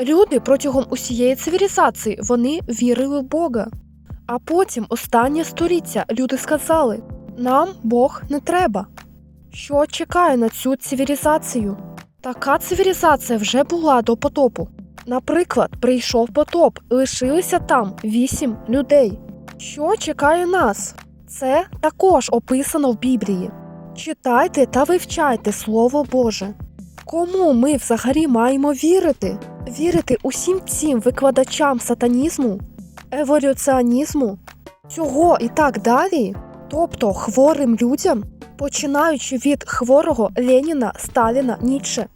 Люди протягом усієї цивілізації вони вірили в Бога. А потім останнє століття люди сказали: нам Бог не треба. Що чекає на цю цивілізацію? Така цивілізація вже була до потопу. Наприклад, прийшов потоп, лишилися там вісім людей. Що чекає нас? Це також описано в Біблії. Читайте та вивчайте Слово Боже. Кому ми взагалі маємо вірити? Вірити усім цим викладачам сатанізму, еволюціонізму, цього і так далі? Тобто хворим людям, починаючи від хворого Леніна, Сталіна, Ніцше,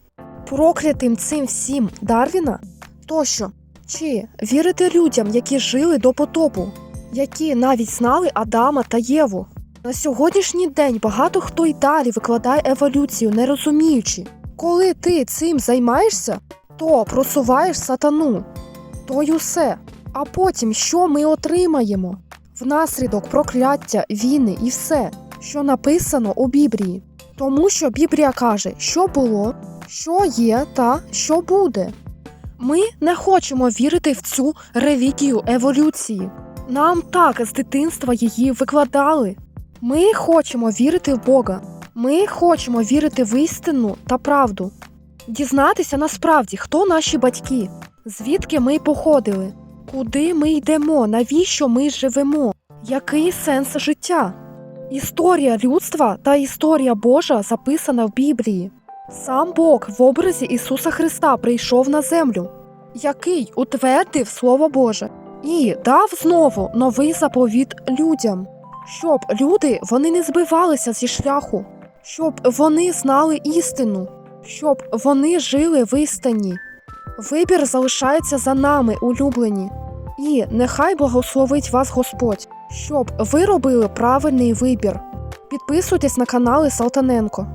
проклятим цим всім Дарвіна, тощо, чи вірити людям, які жили до потопу, які навіть знали Адама та Єву? На сьогоднішній день багато хто й далі викладає еволюцію, не розуміючи, коли ти цим займаєшся, то просуваєш сатану, то й усе. А потім що ми отримаємо? Внаслідок прокляття, війни і все, що написано у Біблії. Тому що Біблія каже, що було, що є та що буде. Ми не хочемо вірити в цю релігію еволюції. Нам так з дитинства її викладали. Ми хочемо вірити в Бога. Ми хочемо вірити в істину та правду. Дізнатися насправді, хто наші батьки, звідки ми походили, куди ми йдемо, навіщо ми живемо, який сенс життя. Історія людства та історія Божа записана в Біблії. Сам Бог в образі Ісуса Христа прийшов на землю, який утвердив Слово Боже і дав знову новий заповіт людям, щоб люди вони не збивалися зі шляху, щоб вони знали істину, щоб вони жили в істині. Вибір залишається за нами, улюблені. І нехай благословить вас Господь, щоб ви робили правильний вибір. Підписуйтесь на канали Салтаненко.